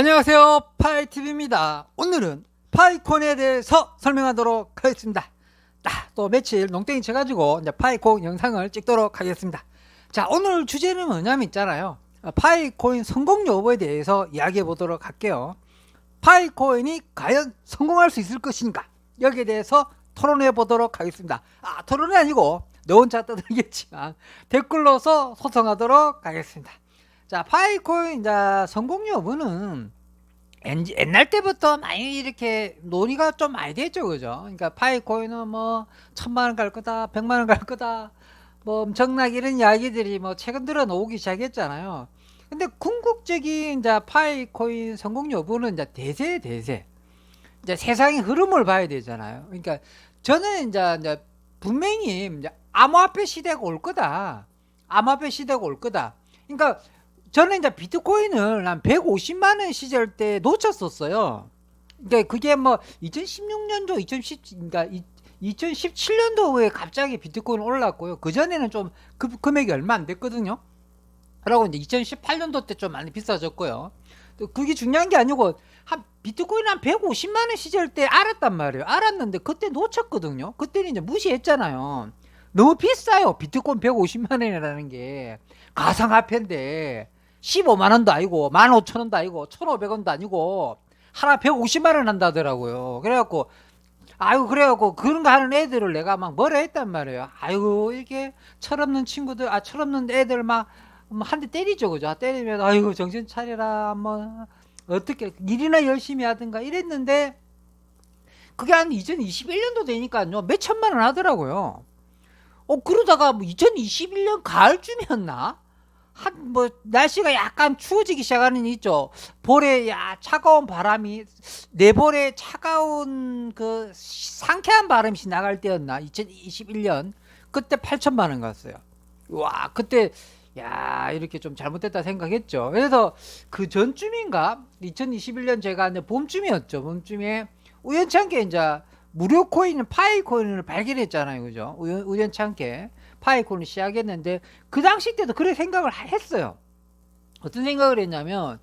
안녕하세요. 파이TV입니다. 오늘은 파이콘에 대해서 설명하도록 하겠습니다. 아, 또 며칠 농땡이 쳐가지고 이제 파이콘 영상을 찍도록 하겠습니다. 자 오늘 주제는 뭐냐면 있잖아요. 아, 파이코인 성공 여부에 대해서 이야기해 보도록 할게요. 파이코인이 과연 성공할 수 있을 것인가? 여기에 대해서 토론해 보도록 하겠습니다. 아 토론이 아니고 너 혼자 떠들겠지만 댓글로서 소통하도록 하겠습니다. 자, 파이코인 성공 여부는 엔- 옛날 때부터 많이 이렇게 논의가 좀 많이 됐죠, 그죠? 그러니까 파이코인은 뭐 천만 원 갈 거다, 백만 원 갈 거다, 뭐 엄청나게 이런 이야기들이 뭐 최근 들어 나오기 시작했잖아요. 근데 궁극적인 이제 파이코인 성공 여부는 이제 대세 대세. 이제 세상의 흐름을 봐야 되잖아요. 그러니까 저는 이제, 이제 분명히 이제 암호화폐 시대가 올 거다. 암호화폐 시대가 올 거다. 그러니까 저는 이제 비트코인을 한 150만 원 시절 때 놓쳤었어요. 그러니까 그게 뭐 2016년도, 2010, 그러니까 2017년도에 갑자기 비트코인 올랐고요. 그 전에는 좀 그, 금액이 얼마 안 됐거든요. 그러고 이제 2018년도 때 좀 많이 비싸졌고요. 또 그게 중요한 게 아니고 한 비트코인 한 150만 원 시절 때 알았단 말이에요. 알았는데 그때 놓쳤거든요. 그때는 이제 무시했잖아요. 너무 비싸요. 비트코인 150만 원이라는 게 가상화폐인데 15만 원도 아니고 15,000원도 아니고 1,500원도 아니고 하나 150만 원 한다더라고요. 그래갖고 아유 그래갖고 그런 거 하는 애들을 내가 막 뭐라 했단 말이에요. 아이고 이렇게 철없는 친구들 아 철없는 애들 막 한 대 때리죠 그죠? 때리면 아이고 정신 차려라 뭐 어떻게 일이나 열심히 하든가 이랬는데 그게 한 2021년도 되니까요 몇 천만 원 하더라고요. 어 그러다가 뭐 2021년 가을쯤이었나? 한 뭐 날씨가 약간 추워지기 시작하는 게 있죠. 볼에 야 차가운 바람이 내 볼에 차가운 그 상쾌한 바람이 나갈 때였나? 2021년 그때 8천만 원 갔어요. 와 그때 야 이렇게 좀 잘못됐다 생각했죠. 그래서 그 전쯤인가 2021년 제가 이제 봄쯤이었죠. 봄쯤에 우연찮게 이제 무료 코인 파이 코인을 발견했잖아요, 그죠? 우연, 우연찮게 파이 코인을 시작했는데 그 당시 때도 그래 생각을 하- 했어요. 어떤 생각을 했냐면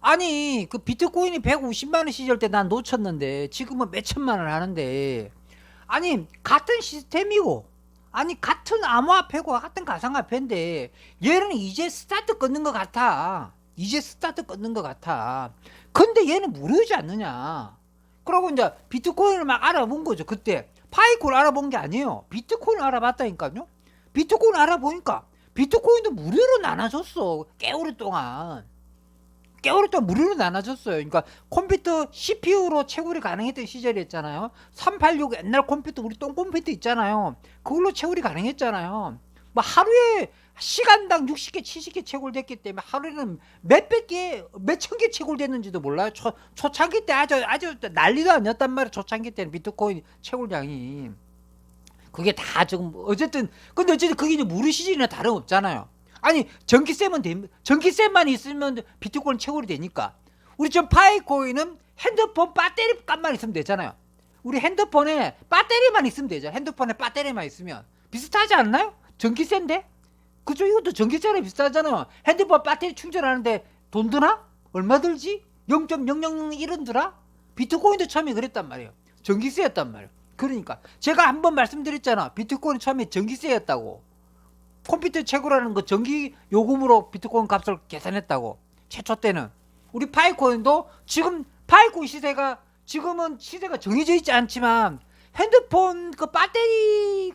아니 그 비트코인이 150만 원 시절 때 난 놓쳤는데 지금은 몇 천만 원 하는데 아니 같은 시스템이고 아니 같은 암호화폐고 같은 가상화폐인데 얘는 이제 스타트 끊는 것 같아. 이제 스타트 끊는 것 같아. 근데 얘는 무료지 않느냐. 그러고 이제 비트코인을 막 알아본 거죠 그때. 파이코를 알아본 게 아니에요. 비트코인을 알아봤다니까요 비트코인 알아보니까 비트코인도 무료로 나눠줬어 꽤 오랫동안. 꽤 오랫동안 무료로 나눠줬어요. 그러니까 컴퓨터 CPU로 채굴이 가능했던 시절이었잖아요. 386 옛날 컴퓨터 우리 똥 컴퓨터 있잖아요. 그걸로 채굴이 가능했잖아요. 뭐 하루에 시간당 60개 70개 채굴됐기 때문에 하루에는 몇백 개 몇천 개 채굴됐는지도 몰라요. 초, 초창기 때 아주 아주 난리도 아니었단 말이에요. 초창기 때는 비트코인 채굴량이 그게 다 지금 어쨌든 근데 어쨌든 그게 이제 무료 시즌이나 다름없잖아요. 아니 전기세만 되 전기세만 있으면 비트코인 채굴이 되니까 우리 지금 파이코인은 핸드폰 배터리 값만 있으면 되잖아요. 우리 핸드폰에 배터리만 있으면 되죠. 핸드폰에 배터리만 있으면 비슷하지 않나요? 전기세인데 그죠? 이것도 전기세랑 비슷하잖아요. 핸드폰 배터리 충전하는데 돈 드나? 얼마 들지? 0.001원 드나? 비트코인도 처음에 그랬단 말이에요. 전기세였단 말이에요. 그러니까 제가 한번 말씀드렸잖아. 비트코인 처음에 전기세였다고. 컴퓨터 채굴하는 거 전기 요금으로 비트코인 값을 계산했다고. 최초 때는 우리 파이코인도 지금 파이코인 시대가 지금은 시대가 정해져 있지 않지만 핸드폰 그 배터리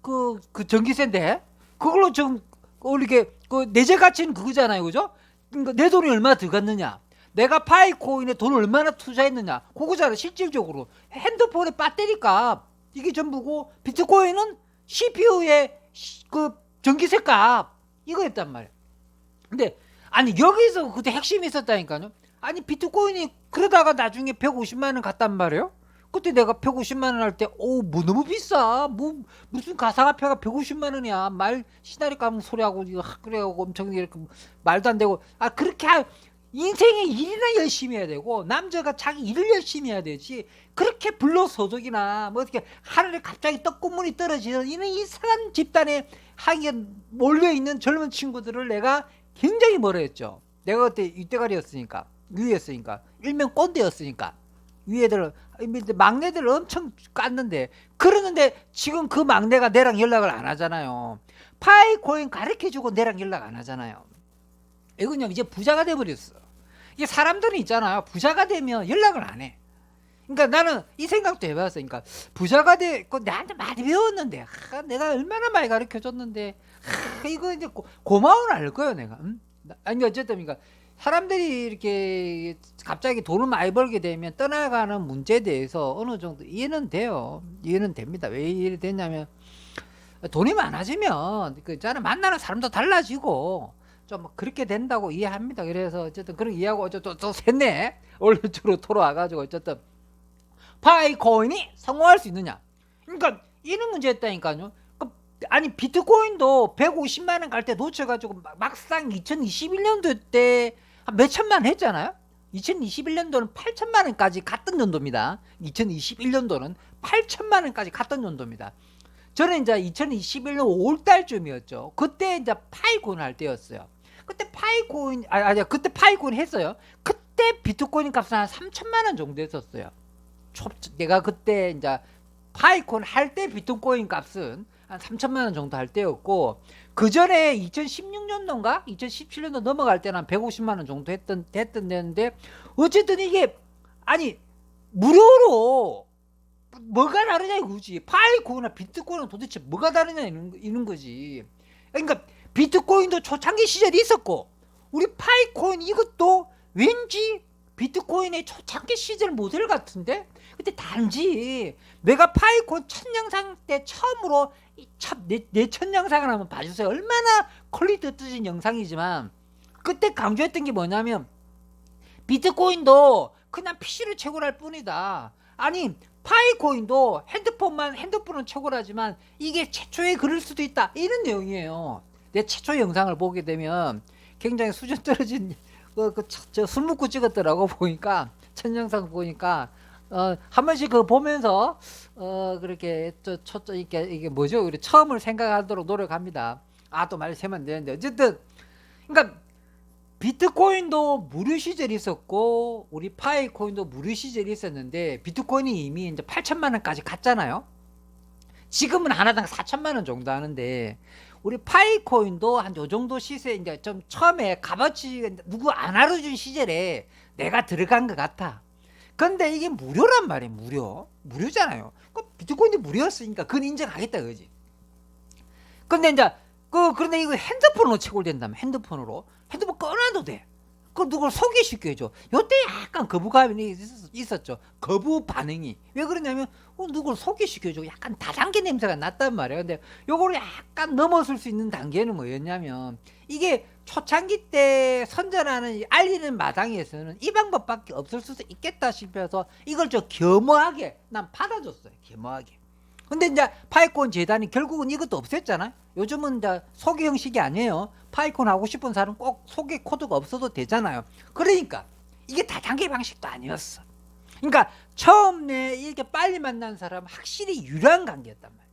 그그그 전기세인데 그걸로 지금 이렇게 그 내재 가치는 그거잖아요, 그죠? 그러니까 내 돈이 얼마 들어갔느냐? 내가 파이코인에 돈을 얼마나 투자했느냐? 그거잖아, 실질적으로 핸드폰의 배터리 값 이게 전부고 비트코인은 CPU의 그 전기세 값 이거였단 말이야. 근데 아니 여기서 그때 핵심이 있었다니까요. 아니 비트코인이 그러다가 나중에 150만 원 갔단 말이에요. 그때 내가 150만 원 할 때, 오, 뭐 너무 비싸. 뭐 무슨 가상화폐가 150만 원이야. 말 시나리 까먹는 소리하고 이거 하- 그래갖고 엄청 이렇게 말도 안 되고 아 그렇게 할 인생에 일이나 열심히 해야 되고 남자가 자기 일을 열심히 해야 되지 그렇게 불로소득이나 뭐 어떻게 하늘에 갑자기 떡고물이 떨어지는 이런 이상한 집단에 하기에 몰려 있는 젊은 친구들을 내가 굉장히 뭐라 했죠. 내가 그때 이때가리였으니까 위였으니까 일명 꼰대였으니까 위에들 막내들 엄청 깠는데 그러는데 지금 그 막내가 내랑 연락을 안 하잖아요. 파이코인 가르쳐주고 내랑 연락 안 하잖아요. 이건 이제 부자가 돼버렸어. 이게 사람들은 있잖아요. 부자가 되면 연락을 안 해. 그러니까 나는 이 생각도 해봤어. 그러니까 부자가 되고 나한테 많이 배웠는데 아, 내가 얼마나 많이 가르쳐 줬는데 아, 이거 이제 고, 고마운 알 거예요 내가. 응? 나- 아니 어쨌든 그러니까 사람들이 이렇게 갑자기 돈을 많이 벌게 되면 떠나가는 문제에 대해서 어느 정도 이해는 돼요. 이해는 됩니다. 왜 이해 됐냐면 돈이 많아지면 그 저는 만나는 사람도 달라지고 좀 그렇게 된다고 이해합니다. 그래서 어쨌든 그런 이해하고 어쨌든 또 샜네. 원론적으로 돌아와가지고 어쨌든 파이코인이 성공할 수 있느냐? 그러니까 이런 문제였다니까요. 그, 아니 비트코인도 150만 원 갈 때 놓쳐가지고 막- 막상 2021년도 때한 몇천만 원 했잖아요. 2021년도는 8천만 원까지 갔던 연도입니다. 2021년도는 8천만 원까지 갔던 연도입니다. 저는 이제 2021년 5월 달쯤이었죠. 그때 이제 파이코인 할 때였어요. 그때 파이코인 아 아니야 그때 파이코인 했어요. 그때 비트코인 값은 한 3천만 원 정도 했었어요. 초, 내가 그때 이제 파이콘 할 때 비트코인 값은 한 3천만 원 정도 할 때였고 그 전에 2016년도인가 2017년도 넘어갈 때는 한 150만 원 정도 했던 됐던 데인데 어쨌든 이게 아니 무료로 뭐가 다르냐 이거지 파이콘이나 비트코인은 도대체 뭐가 다르냐 이런, 이런 거지 그러니까 비트코인도 초창기 시절이 있었고 우리 파이코인 이것도 왠지 비트코인의 초창기 시절 모델 같은데? 근데 단지 내가 파이콘 첫 영상 때 처음으로 내첫 영상을 한번 봐주세요. 얼마나 퀄리티 떨어진 영상이지만 그때 강조했던 게 뭐냐면 비트코인도 그냥 PC를 채굴할 뿐이다. 아니 파이코인도 핸드폰만 핸드폰은 채굴하지만 이게 최초의 글일 수도 있다. 이런 내용이에요 내 최초 영상을 보게 되면 굉장히 수준 떨어진 그저 술 먹고 찍었더라고 보니까 첫 영상 보니까 어 한 번씩 그 보면서 어 그렇게 저첫 이게 이게 뭐죠? 우리 처음을 생각하도록 노력합니다. 아 또 말 세면 안 되는데 어쨌든 그러니까 비트코인도 무료 시절이 있었고 우리 파이코인도 무료 시절이 있었는데 비트코인이 이미 이제 8천만 원까지 갔잖아요. 지금은 하나당 4천만 원 정도 하는데 우리 파이코인도 한 요 정도 시세 이제 좀 처음에 값어치 누구 안 알아준 시절에 내가 들어간 것 같아. 근데 이게 무료란 말이에요. 무료. 무료잖아요. 그 비트코인도 무료였으니까 그건 인정하겠다 그지. 근데 이제 그 그런데 이거 핸드폰으로 채굴된다면 핸드폰으로 핸드폰 꺼놔도 돼. 그 누굴 소개시켜줘. 요때 약간 거부감이 있었- 있었죠. 거부 반응이. 왜 그러냐면 어, 누굴 소개시켜줘. 약간 다단계 냄새가 났단 말이에요. 근데 요거를 약간 넘어설 수 있는 단계는 뭐였냐면 이게 초창기 때 선전하는 이 알리는 마당에서는 이 방법밖에 없을 수도 있겠다 싶어서 이걸 좀 겸허하게 난 받아줬어요. 겸허하게. 근데 이제 파이콘 재단이 결국은 이것도 없앴잖아요. 요즘은 이제 소개 형식이 아니에요. 파이콘 하고 싶은 사람 꼭 소개 코드가 없어도 되잖아요. 그러니까 이게 다단계 방식도 아니었어. 그러니까 처음에 이렇게 빨리 만난 사람 은 확실히 유리한 관계였단 말이야.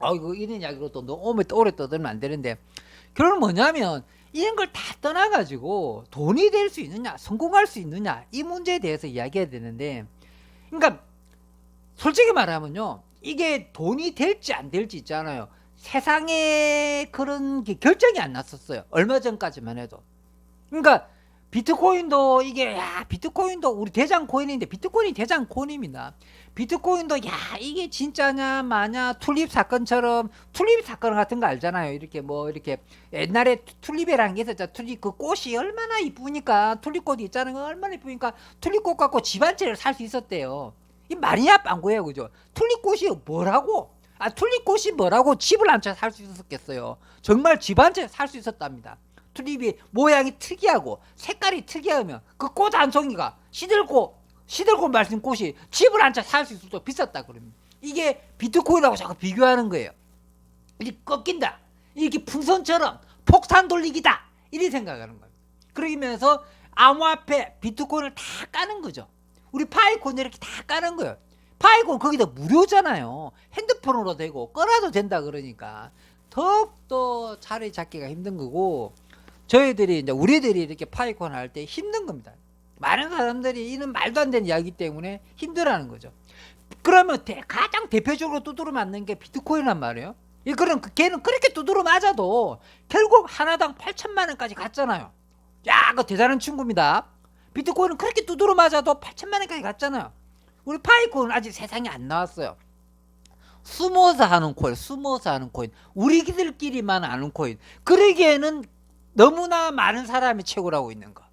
아 이거 이런 이야기로 또 너무 오래 떠들면 안 되는데 결론은 뭐냐면 이런 걸 다 떠나가지고 돈이 될 수 있느냐, 성공할 수 있느냐 이 문제에 대해서 이야기해야 되는데, 그러니까 솔직히 말하면요, 이게 돈이 될지 안 될지 있잖아요. 세상에 그런 게 결정이 안 났었어요. 얼마 전까지만 해도. 그러니까 비트코인도 이게 야 비트코인도 우리 대장 코인인데 비트코인이 대장 코인입니다. 비트코인도 야 이게 진짜냐 마냐 툴립 사건처럼 툴립 사건 같은 거 알잖아요. 이렇게 뭐 이렇게 옛날에 투- 툴립이라는 게 있었죠. 툴립 그 꽃이 얼마나 이쁘니까 툴립 꽃이 있잖아요. 그 얼마나 이쁘니까 툴립 꽃 갖고 집 한 채를 살 수 있었대요. 이 말이냐 빵구예요, 그죠? 툴립꽃이 뭐라고? 아 툴립꽃이 뭐라고 집을 한 채 살 수 있었겠어요. 정말 집 한 채 살 수 있었답니다. 툴립이 모양이 특이하고 색깔이 특이하면 그 꽃 한 송이가 시들고 시들고 말씀 꽃이 집을 한 채 살 수 있어도 비쌌다 그럽니다. 이게 비트코인하고 자꾸 비교하는 거예요. 이게 꺾인다. 이게 풍선처럼 폭탄 돌리기다. 이렇게 생각하는 거예요. 그러면서 암호화폐 비트코인을 다 까는 거죠. 우리 파이콘 이렇게 다 까는 거예요. 파이콘 거기다 무료잖아요. 핸드폰으로 되고 꺼놔도 된다 그러니까 더욱더 자리 잡기가 힘든 거고 저희들이 이제 우리들이 이렇게 파이콘 할 때 힘든 겁니다. 많은 사람들이 이는 말도 안 되는 이야기 때문에 힘들어하는 거죠. 그러면 대- 가장 대표적으로 두드러 맞는 게 비트코인란 말이에요. 이 그럼 그 걔는 그렇게 두드러 맞아도 결국 하나당 8천만 원까지 갔잖아요. 야, 그 대단한 친구입니다. 비트코인은 그렇게 두드러 맞아도 8천만 원까지 갔잖아요. 우리 파이코는 아직 세상에 안 나왔어요. 숨어서 하는 코인, 숨어서 하는 코인, 우리들끼리만 아는 코인. 그러기에는 너무나 많은 사람이 최고라고 있는 거.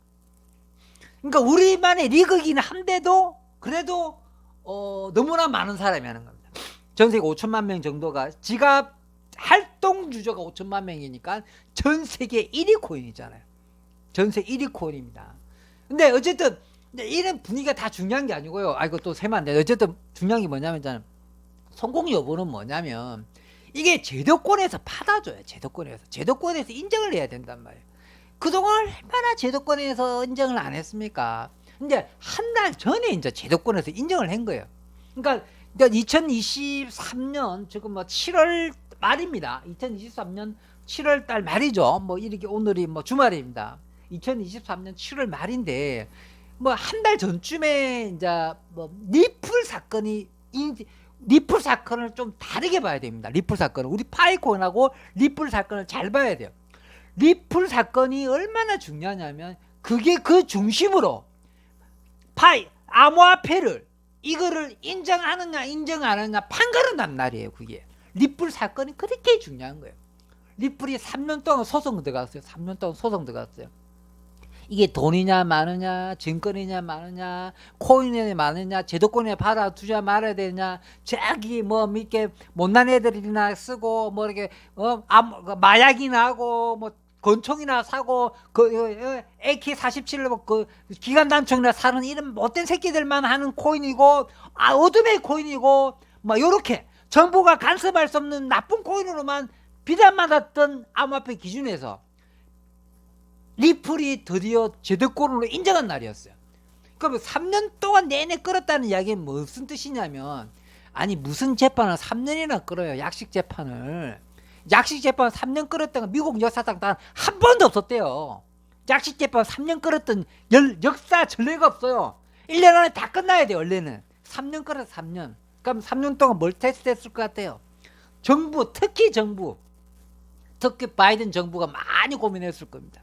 그러니까 우리만의 리그긴 한데도 그래도 어, 너무나 많은 사람이 하는 겁니다. 전 세계 5천만 명 정도가 지갑 활동 주저가 5천만 명이니까 전 세계 1위 코인이잖아요. 전 세계 1위 코인입니다. 근데 어쨌든 근데 이런 분위기가 다 중요한 게 아니고요. 아 이거 또 돼. 어쨌든 중요한 게 뭐냐면 성공 여부는 뭐냐면 이게 제도권에서 받아줘요. 제도권에서 제도권에서 인정을 해야 된단 말이에요. 그동안 얼마나 제도권에서 인정을 안 했습니까? 근데 한 달 전에 이제 제도권에서 인정을 한 거예요. 그러니까 2023년 지금 뭐 7월 말입니다. 2023년 7월 달 말이죠. 뭐 이렇게 오늘이 뭐 주말입니다. 2023년 7월 말인데 뭐 한 달 전쯤에 이제 뭐 리플 사건이 인, 리플 사건을 좀 다르게 봐야 됩니다. 리플 사건을 우리 파이콘하고 리플 사건을 잘 봐야 돼요. 리플 사건이 얼마나 중요하냐면 그게 그 중심으로 파이 암호화폐를 이거를 인정하느냐 인정 안 하느냐 판가른단 말이에요. 그게 리플 사건이 그렇게 중요한 거예요. 리플이 3년 동안 소송 들어갔어요. 3년 동안 소송 들어갔어요. 이게 돈이냐 많으냐 증권이냐 많으냐 코인이냐 많으냐 제도권에 받아 두자 말아야 되냐 저기 뭐 이렇게 못난 애들이나 쓰고 뭐 이렇게 어 암, 그 마약이나 하고 뭐 권총이나 사고 그 AK 47로 그 기관 단총이나 사는 이런 못된 새끼들만 하는 코인이고 아 어둠의 코인이고 뭐 요렇게 정부가 간섭할 수 없는 나쁜 코인으로만 비난받았던 암호화폐 기준에서 리플이 드디어 제도권으로 인정한 날이었어요. 그럼 3년 동안 내내 끌었다는 이야기는 무슨 뜻이냐면 아니 무슨 재판을 3년이나 끌어요 약식 재판을 약식 재판 3년 끌었던 건 미국 역사상 단 한 번도 없었대요. 약식 재판 3년 끌었던 열, 역사 전례가 없어요. 1년 안에 다 끝나야 돼요 원래는 3년 끌어서 3년 그럼 3년 동안 뭘 테스트했을 것 같아요 정부 특히 정부 특히 바이든 정부가 많이 고민했을 겁니다.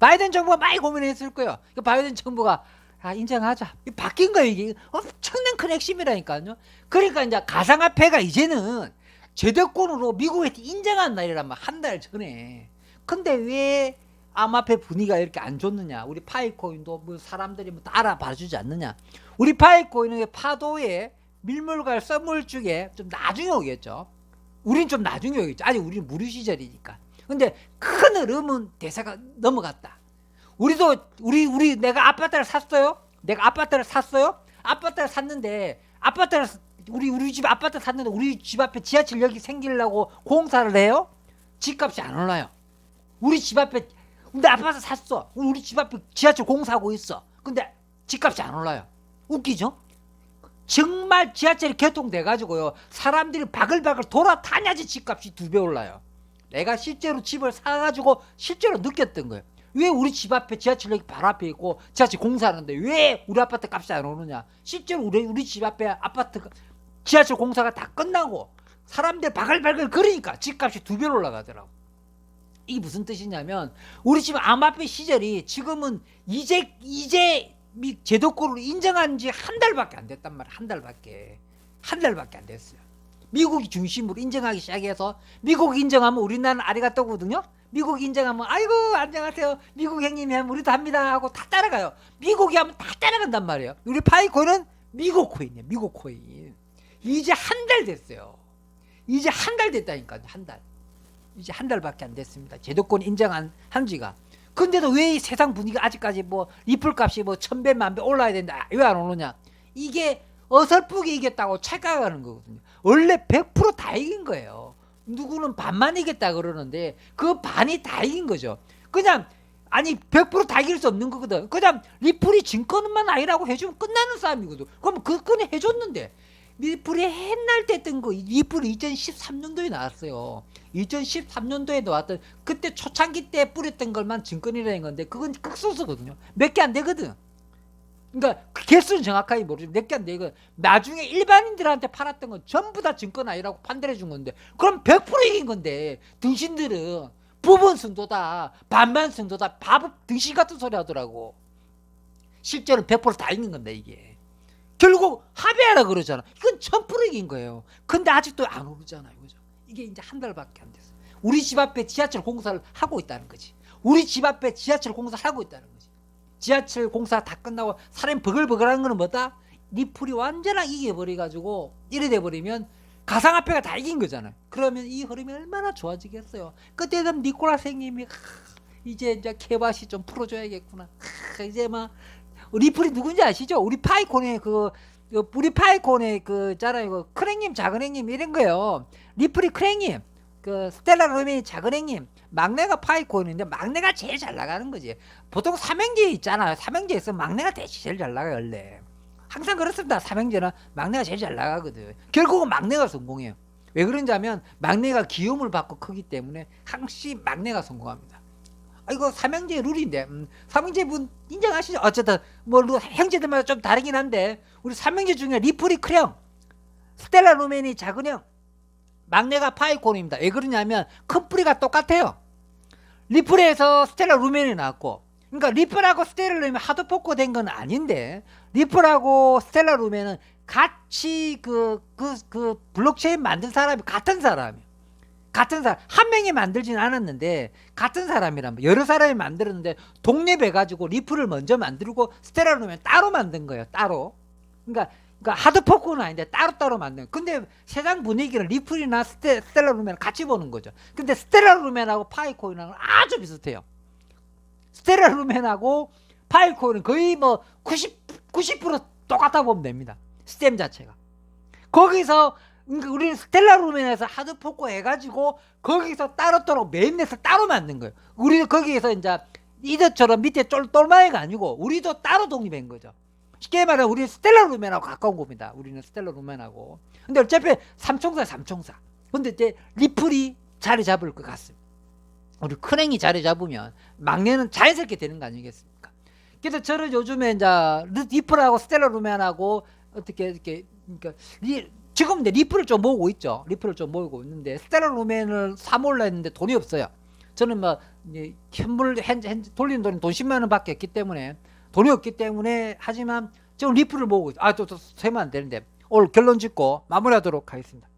바이든 정부가 많이 고민했을 거예요. 그 바이든 정부가 아 인정하자. 바뀐 거예요 이게 엄청난 큰 핵심이라니까요. 그러니까 이제 가상화폐가 이제는 제도권으로 미국에서 인정한 날이란 말 한 달 전에. 근데 왜 암화폐 분위기가 이렇게 안 좋느냐? 우리 파이코인도 뭐 사람들이 뭐 다 알아봐주지 않느냐? 우리 파이코인은 파도에 밀물과 썰물 중에 좀 나중에 오겠죠. 우린 좀 나중에 오겠죠. 아직 우리는 무료 시절이니까. 근데 큰 흐름은 대사가 넘어갔다. 우리도 우리 우리 내가 아파트를 샀어요. 내가 아파트를 샀어요. 아파트를 샀는데 아파트를 사- 우리 우리 집 아파트 샀는데 우리 집 앞에 지하철역이 생기려고 공사를 해요. 집값이 안 올라요. 우리 집 앞에 근데 아파트 샀어. 우리 집 앞에 지하철 공사하고 있어. 근데 집값이 안 올라요. 웃기죠? 정말 지하철이 개통돼 가지고요. 사람들이 바글바글 돌아다녀야지 집값이 두 배 올라요. 내가 실제로 집을 사가지고 실제로 느꼈던 거예요. 왜 우리 집 앞에 지하철역이 바로 앞에 있고 지하철 공사하는데 왜 우리 아파트 값이 안 오르냐? 실제로 우리 우리 집 앞에 아파트 지하철 공사가 다 끝나고 사람들 바글바글 거리니까 집값이 두 배로 올라가더라고. 이게 무슨 뜻이냐면 우리 집 암호화폐 시절이 지금은 이제 이제 미 제도권으로 인정한 지 한 달밖에 안 됐단 말이야. 한 달밖에. 한 달밖에 안 됐어요. 미국이 중심으로 인정하기 시작해서 미국 인정하면 우리나라는 아리가또거든요. 미국 인정하면 아이고 안녕하세요. 미국 형님이 하면 우리도 합니다 하고 다 따라가요. 미국이 하면 다 따라간단 말이에요. 우리 파이코는 미국 코인이에요. 미국 코인. 이제 한 달 됐어요. 이제 한 달 됐다니까요. 한 달. 이제 한 달밖에 안 됐습니다. 제도권 인정한 한 지가. 근데도 왜 이 세상 분위기가 아직까지 뭐 리플 값이 뭐 천배 만배 올라야 된다. 왜 안 오느냐? 이게 어설프게 이겼다고 착각하는 거거든요. 원래 100%다 이긴 거예요. 누구는 반만 이겼다 그러는데 그 반이 다 이긴 거죠. 그냥 아니 100%다 이길 수 없는 거거든. 그냥 리플이 진 거는만 아니라고 해주면 끝나는 싸움이거든. 그럼 그 건에 해줬는데 리플이 옛날 때 뜬 거 리플이 2013년도에 나왔어요. 2013년도에 나왔던 그때 초창기 때 뿌렸던 걸만 증권이라는 건데 그건 극소수거든요. 몇 개 안 되거든. 그러니까 그 개수는 정확하게 모르지만 몇개 안 돼. 이거 나중에 일반인들한테 팔았던 건 전부 다 증권 아니라고 판단해 준 건데 그럼 100% 이긴 건데 등신들은 부분 승도다 반반 승도다 바보 등신 같은 소리 하더라고. 실제로 100%다 이긴 건데 이게. 결국 합의하라 그러잖아. 이건 1000% 이긴 거예요. 근데 아직도 안 오르잖아요. 그죠? 이게 이제 한 달밖에 안 됐어. 우리 집 앞에 지하철 공사를 하고 있다는 거지. 우리 집 앞에 지하철 공사를 하고 있다는 거지. 지하철 공사 다 끝나고 사람이 버글버글한 거는 뭐다? 리플이 완전히 이겨버려가지고 이래 돼버리면 가상화폐가 다 이긴 거잖아요. 그러면 이 흐름이 얼마나 좋아지겠어요. 그때 되면 니콜라 생님이 이제 이제 케바시 좀 풀어줘야겠구나. 하, 이제 막 리플이 누군지 아시죠? 우리 파이콘의 그, 그 우리 파이콘의 그 있잖아요. 그 크랭님, 작은행님 이런 거요. 리플이 크랭님, 그 스텔라 루미 작은행님, 막내가 파이콘인데 막내가 제일 잘 나가는 거지. 보통 삼형제 있잖아요. 있으면 막내가 제일 잘 나가요, 원래. 항상 그렇습니다. 삼형제는 막내가 제일 잘 나가거든. 결국은 막내가 성공해요. 왜 그런지 하면 막내가 기움을 받고 크기 때문에 항시 막내가 성공합니다. 아, 이거 삼형제 룰인데 음, 삼형제 분 인정하시죠? 어쨌든 뭐 루- 형제들마다 좀 다르긴 한데 우리 삼형제 중에 리플이 크령, 스텔라 루멘이 작은 형, 막내가 파이콘입니다. 왜 그러냐면 큰 뿌리가 똑같아요. 리플에서 스텔라 루멘이 나왔고 그러니까 리플하고 스텔라 루멘 하드포커 된건 아닌데 리플하고 스텔라 루멘은 같이 그 그 그 블록체인 만든 사람이 같은 사람이에요. 같은 사람 한 명이 만들진 않았는데 같은 사람이란. 여러 사람이 만들었는데 독립해 가지고 리플을 먼저 만들고 스텔라 루멘 따로 만든 거예요. 따로. 그러니까 그러니까 하드포크는 아닌데 따로따로 만든. 근데 세상 분위기는 리플이나 스테, 스텔라 루멘 같이 보는 거죠. 근데 스텔라 루멘하고 파이코인하고 아주 비슷해요. 스텔라 루멘하고 파이코인은 거의 뭐 90, 90% 똑같다 보면 됩니다. 시스템 자체가. 거기서 그러니까 우리는 스텔라 루멘에서 하드포커 해가지고 거기서 따로따로 메인넷을 따로 만든 거예요. 우리는 거기에서 이제 이들처럼 밑에 쫄 똘마이가 아니고 우리도 따로 독립한 거죠. 쉽게 말하면 우리는 스텔라 루멘하고 가까운 겁니다. 우리는 스텔라 루멘하고. 근데 어차피 삼총사 삼총사. 근데 이제 리플이 자리 잡을 것 같습니다. 우리 큰행이 자리 잡으면 막내는 자연스럽게 되는 거 아니겠습니까? 그래서 저는 요즘에 이제 리플하고 스텔라 루멘하고 어떻게 이렇게 그러니까 리, 지금 이제 리플을 좀 모으고 있죠. 리플을 좀 모으고 있는데 스텔라 루멘을 사몰라 했는데 돈이 없어요. 저는 뭐 이제 현물 현, 현, 돌리는 돈이 돈 10만 원밖에 없기 때문에 돈이 없기 때문에 하지만 지금 리플을 모으고 있- 아, 또, 또 세면 안 되는데 오늘 결론 짓고 마무리하도록 하겠습니다.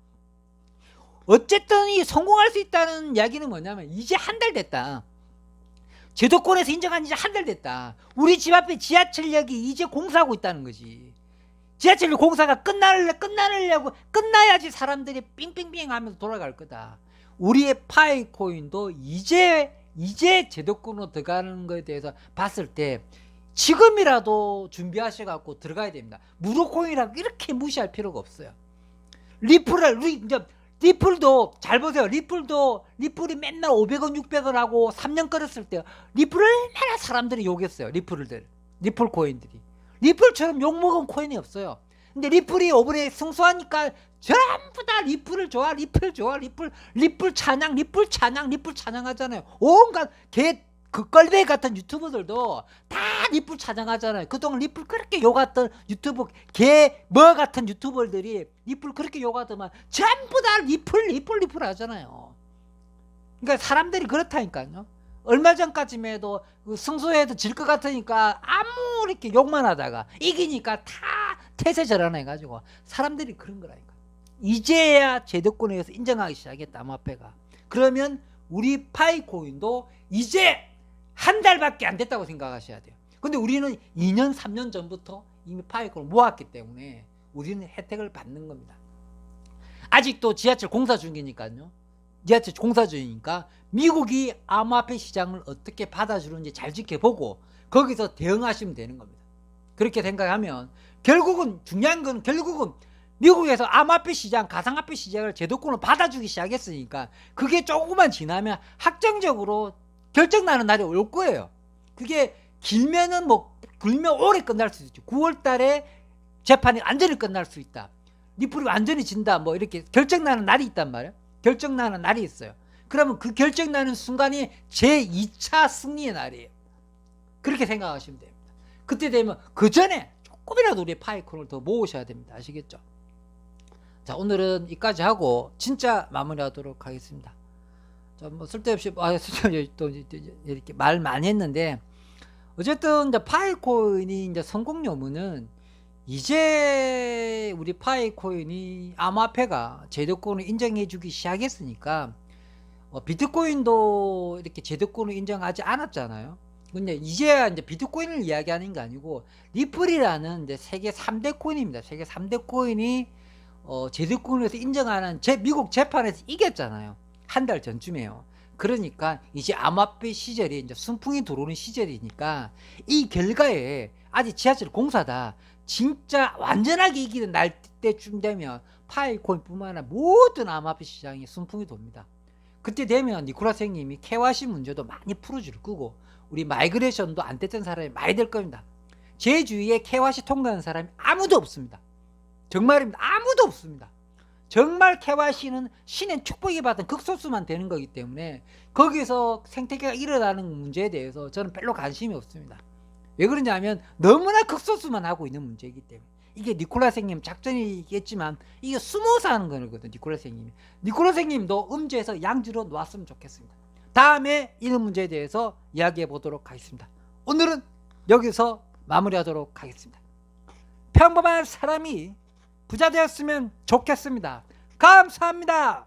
어쨌든 이 성공할 수 있다는 이야기는 뭐냐면 이제 한 달 됐다. 제도권에서 인정한 지 한 달 됐다. 우리 집 앞에 지하철역이 이제 공사하고 있다는 거지. 지하철 공사가 끝날 끝나려고 끝나야지 사람들이 삥삥삥 하면서 돌아갈 거다. 우리의 파이코인도 이제 이제 제도권으로 들어가는 것에 대해서 봤을 때 지금이라도 준비하셔 갖고 들어가야 됩니다. 무료코인이라고 이렇게 무시할 필요가 없어요. 리플을 리, 이제 리플도 잘 보세요. 리플도 리플이 맨날 500원, 600원 하고 3년 끌었을 때 리플을 얼마나 사람들이 욕했어요. 리플들. 리플 코인들이. 리플처럼 욕먹은 코인이 없어요. 근데 리플이 오븐에 승소하니까 전부 다 리플을 좋아, 리플 좋아, 리플, 리플 찬양, 리플 찬양, 리플 찬양하잖아요. 온갖 개, 그 껄배 같은 유튜버들도 다 리플 찬양하잖아요. 그동안 리플 그렇게 욕했던 유튜브 개, 뭐 같은 유튜버들이 리플 그렇게 욕하더만 전부 다 리플, 리플, 리플 하잖아요. 그러니까 사람들이 그렇다니까요. 얼마 전까지만 해도 그 승소해도 질 것 같으니까 아무 이렇게 욕만 하다가 이기니까 다 태세 전환해가지고 사람들이 그런 거라니까. 이제야 제도권에 의해서 인정하기 시작했다 암호화폐가. 그러면 우리 파이코인도 이제 한 달밖에 안 됐다고 생각하셔야 돼요. 근데 우리는 2년 3년 전부터 이미 파이코를 모았기 때문에 우리는 혜택을 받는 겁니다. 아직도 지하철 공사 중이니까요. 지하철 공사 중이니까 미국이 암호화폐 시장을 어떻게 받아주는지 잘 지켜보고 거기서 대응하시면 되는 겁니다. 그렇게 생각하면 결국은 중요한 건 결국은 미국에서 암호화폐 시장, 가상화폐 시장을 제도권을 받아주기 시작했으니까 그게 조금만 지나면 확정적으로 결정나는 날이 올 거예요. 그게 길면은 뭐 길면 오래 끝날 수 있죠. 9월 달에 재판이 완전히 끝날 수 있다. 리플이 완전히 진다. 뭐 이렇게 결정나는 날이 있단 말이에요. 결정나는 날이 있어요. 그러면 그 결정나는 순간이 제 2차 승리의 날이에요. 그렇게 생각하시면 됩니다. 그때 되면 그 전에 조금이라도 우리 파이콘을 더 모으셔야 됩니다. 아시겠죠? 자 오늘은 이까지 하고 진짜 마무리하도록 하겠습니다. 자뭐 쓸데없이 아 쓸데없이 또 이렇게 말 많이 했는데 어쨌든 이제 파이코인이 이제 성공 여부는 이제 우리 파이코인이 암호화폐가 제도권을 인정해주기 시작했으니까 어, 비트코인도 이렇게 제도권을 인정하지 않았잖아요. 근데 이제야 이제 비트코인을 이야기하는 게 아니고 리플이라는 이제 세계 3대 코인입니다. 세계 3대 코인이 어, 제도권에서 인정하는 제 미국 재판에서 이겼잖아요. 한 달 전쯤에요. 그러니까 이제 암호화폐 시절이 이제 순풍이 들어오는 시절이니까 이 결과에 아직 지하철 공사다. 진짜 완전하게 이기는 날 때쯤 되면 파이코인뿐만 아니라 모든 암호화폐 시장이 순풍이 돕니다. 그때 되면 니콜라 선생님이 케와시 문제도 많이 풀어줄 거고 우리 마이그레이션도 안 됐던 사람이 많이 될 겁니다. 제 주위에 케와시 통과하는 사람이 아무도 없습니다. 정말입니다. 아무도 없습니다. 정말 케와시는 신의 축복이 받은 극소수만 되는 거기 때문에 거기서 생태계가 일어나는 문제에 대해서 저는 별로 관심이 없습니다. 왜 그러냐면 너무나 극소수만 하고 있는 문제이기 때문에 이게 니콜라 선생님 작전이겠지만 이게 숨어서 하는 거거든 니콜라 선생님이 니콜라 선생님도 음주에서 양주로 놓았으면 좋겠습니다. 다음에 이런 문제에 대해서 이야기해 보도록 하겠습니다. 오늘은 여기서 마무리하도록 하겠습니다. 평범한 사람이 부자 되었으면 좋겠습니다. 감사합니다.